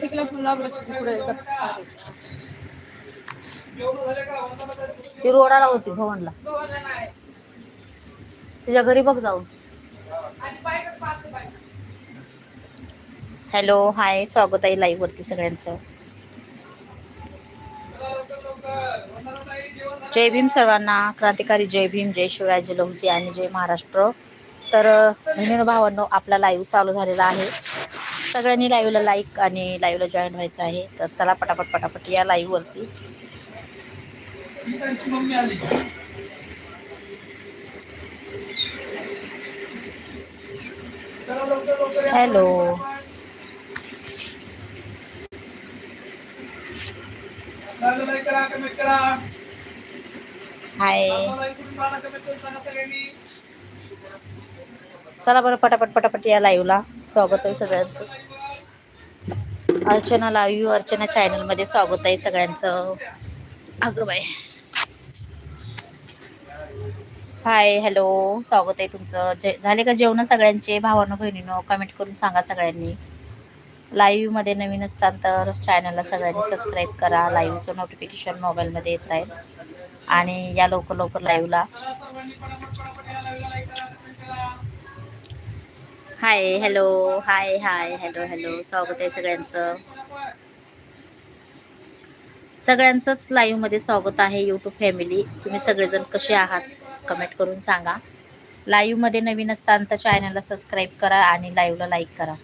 तिकडे पुन्हा पुढे ती रोडाला होती भवनला. तुझ्या घरी बघ जाऊन. हॅलो हाय स्वागत आहे लाईव्ह वरती सगळ्यांचं. जय भीम सर्वांना क्रांतिकारी जय भीम जय शिवराय जय लहुजी आणि जय महाराष्ट्र. तर बहिणीनं भावांनो आपला लाईव्ह चालू झालेला आहे. सगळ्यांनी लाईव्हला लाईक आणि लाईव्हला जॉईन व्हायचं आहे. तर चला पटापट पटापट या लाईव्हवरती हॅलो हाय चला बरं पटापट पटापट या लाईव्हला स्वागत आहे सगळ्यांचं. अर्चना लाईव्ह अर्चना चॅनलमध्ये स्वागत आहे सगळ्यांचं. अगं बाय हाय हॅलो स्वागत आहे तुमचं. जे झाले का जेवण सगळ्यांचे? भावानं बहिणीनं कमेंट करून सांगा सगळ्यांनी. लाईव्हमध्ये नवीन असताल तर चॅनलला सगळ्यांनी सबस्क्राईब करा. लाईव्हचं नोटिफिकेशन मोबाईलमध्ये येत राहील. आणि या लवकर लवकर लाईव्हला hi hello hi hi hello hello स्वागत आहे सगळ्यांचं. सगळ्यांचंच लाईव्हमध्ये स्वागत आहे यूट्यूब फॅमिली तुम्ही सगळेजण कसे आहात? कमेंट करून सांगा. लाईव्हमध्ये नवीन असताल तर चॅनलला सबस्क्राईब करा आणि लाईव्हला लाईक करा.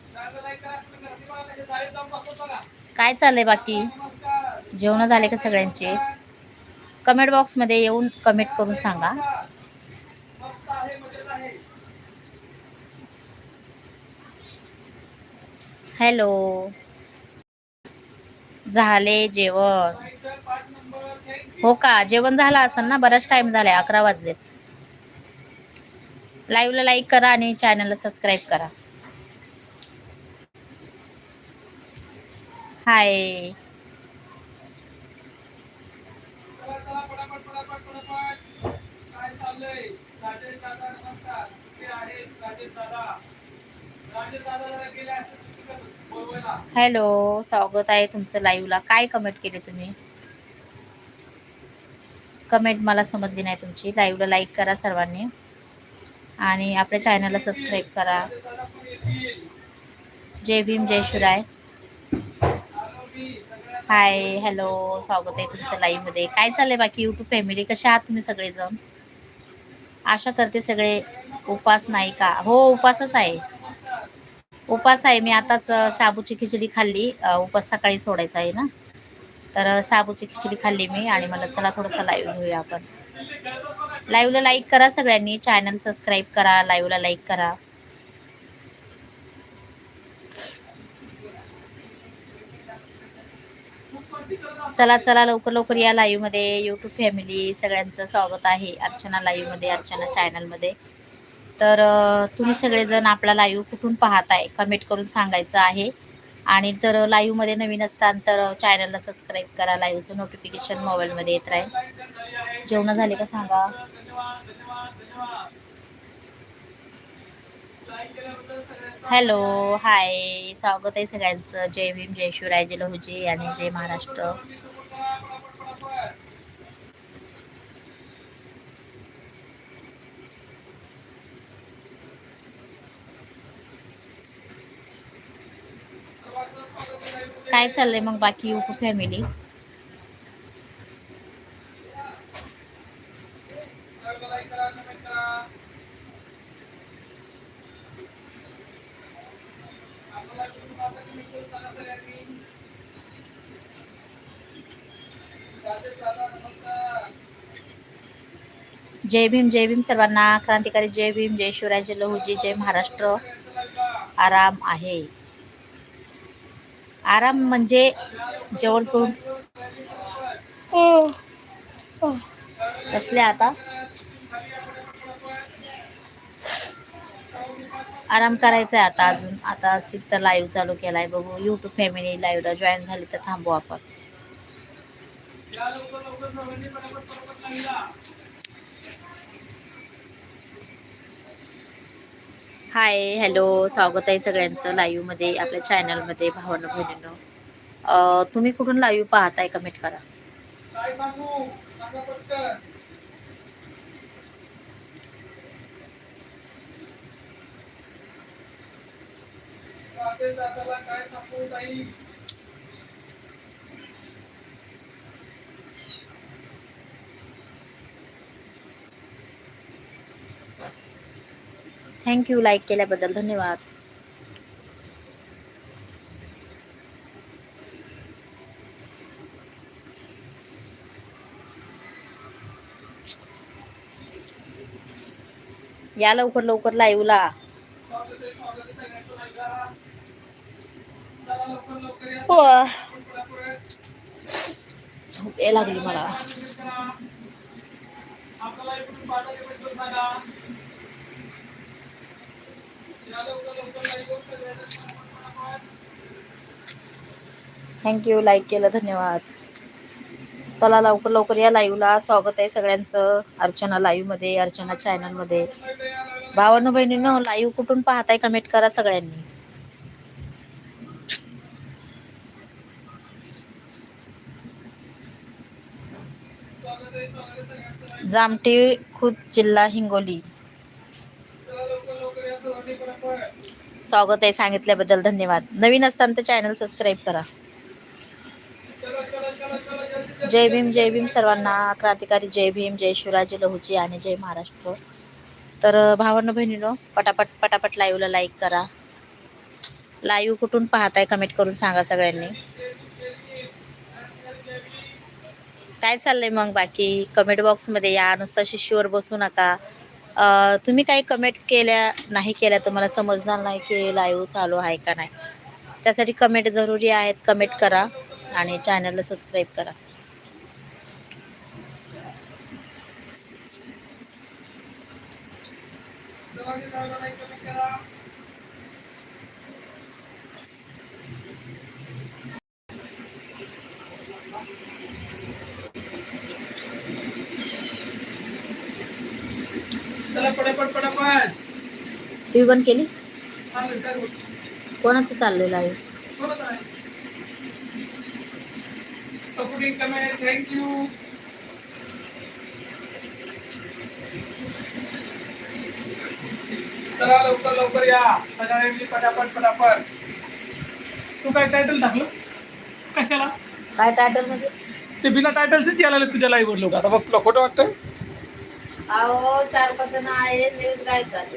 काय चाललंय बाकी? जेवणं झाले का सगळ्यांचे? कमेंट बॉक्समध्ये येऊन कमेंट करून सांगा मस्त आहे मजेत आहे हॅलो. झाले जेवण. हो का? जेवण झालं असेल ना? बराच टाइम झालाय अकरा वाजलेत. लाईव्हला लाईक करा आणि चॅनलला सबस्क्राईब करा. हाय राजेश दादा नमस्कार. आहेत राजेश दादा. राजेश दादा गेले हॅलो स्वागत आहे तुमचं लाईव्हला काय कमेंट केले तुम्ही? कमेंट मला समजली नाही तुमची. लाईव्हला लाईक करा सर्वांनी. आणि आपल्या चॅनलला सबस्क्राईब करा. जय भीम जय शिवराय. हाय हॅलो स्वागत आहे तुमचं लाईव्हमध्ये काय चाललंय बाकी? यूट्यूब फॅमिली कशा आहात तुम्ही सगळेजण? आशा करते सगळे उपास नाही का? हो उपासच आहे. उपास आहे. मी आताच शाबूची खिचडी खाल्ली. उपास सकाळी सोडायचा आहे ना. तर साबूची खिचडी खाल्ली मी आणि मला चला थोडंसं लाईव्ह घेऊया आपण. लाईव्हला लाईक करा सगळ्यांनी. चॅनल सबस्क्राईब करा. लाईव्हला लाईक करा. चला चला लवकर लवकर या लाईव्हमध्ये यूट्यूब फॅमिली सगळ्यांचं स्वागत आहे अर्चना लाईव्हमध्ये अर्चना चॅनलमध्ये तर तुम्ही सगळेजण आपला लाईव्ह कुठून पाहताय? कमेंट करून सांगायचं आहे. आणि जर लाईव्हमध्ये नवीन असताल तर चॅनलला सबस्क्राईब करा लाईव्हचं नोटिफिकेशन मोबाईलमध्ये येत राहील. जेवणं झाले का सांगा? हॅलो हाय स्वागत आहे सगळ्यांचं. जय भीम जय शिवराय जय लहुजी आणि जय महाराष्ट्र तुम्ही support करा, पटापट पटापट सर्वांचं स्वागत आहे live मध्ये. काय चाललंय मग बाकी यूट्यूब फॅमिली लाईव्हला लाईक करा कमेंट करा आपल्याला कुठून पाहता तुम्ही करून सांगा सगळ्यांनी राजेश दादा नमस्कार जय भीम जय भीम सर्वांना. क्रांतिकारी जय भीम जय शिवराय जय लहुजी जय महाराष्ट्र. सगळ्यांचं लाईव्हला आराम आहे. आराम म्हणजे जेवण करून. बसले आता. आराम करायचा आहे आता अजून. आता सिद्ध लाईव्ह चालू केलाय. बघू यूट्यूब फॅमिली लाईव्हला जॉईन झाली तर थांबू आपण या लवकर लवकर सर्वांनी पटापट पटापट लाईव्हला हाय हॅलो स्वागत आहे सगळ्यांचं लाईव्हमध्ये आपल्या चॅनलमध्ये भावना बहिणीनं. तुम्ही कुठून लाईव्ह पाहताय? कमेंट करा. काय सांगू सांगा पटकन राधे दादाला काय सांगू ताई थँक्यू लाईक केल्याबद्दल धन्यवाद. या लवकर लवकर लाईव्हला स्वागत झोप यायला लागली मला आपल्याला इकडून पाठवले पण सांगा या लवकर लवकर लाईव्ह वर सगळ्यांना पटापट. थँक्यू लाईक केलं. धन्यवाद. चला लवकर लवकर या लाईव्हला स्वागत आहे सगळ्यांचं अर्चना लाईव्हमध्ये अर्चना चॅनलमध्ये भावानं बहिणीनं लाईव्ह कुठून पाहताय कमेंट करा सगळ्यांनी. जामटी खुद जिल्हा हिंगोली चला लवकर लवकर या सर्वांनी पटापट. स्वागत आहे सांगितल्याबद्दल धन्यवाद. नवीन असताना तर चॅनल सबस्क्राईब करा. जय भीम जय भीम सर्वांना. क्रांतिकारी जय भीम जय शिवराजी लहुजी आणि जय महाराष्ट्र. तर भावांनो बहिणीनो पटापट पटापट लाईव्हला लाईक करा. लाईव्ह कुठून पाहताय कमेंट करून सांगा सगळ्यांनी. काय चाललंय मग बाकी? कमेंट बॉक्समध्ये या. नुसतं शिशीवर बसू नका. तुम्ही काही कमेंट केल्या नाही केल्या तर मला समजणार नाही की लाईव्ह चालू आहे का नाही. त्यासाठी कमेंट जरुरी आहेत कमेंट करा आणि चॅनलला सबस्क्राईब करा सर्वांनी चांगला like comment करा. चला पटापट पटापट टीव्ही बंद केली? कोणाचं चाललेलं आहे? सपोर्टिंग कमेंट थँक्यू चला लवकर लवकर या. सगळ्यांनी पटापट पटापट. तू काय टायटल टाकलंस? कशाला? काय टायटल म्हणजे? ते बिना टायटलच यायला तुझ्या लाईव्हवर लोक. आता बघ तुला खोटं वाटतं अहो चार पाच जण आहे न्यूज गाईड झाले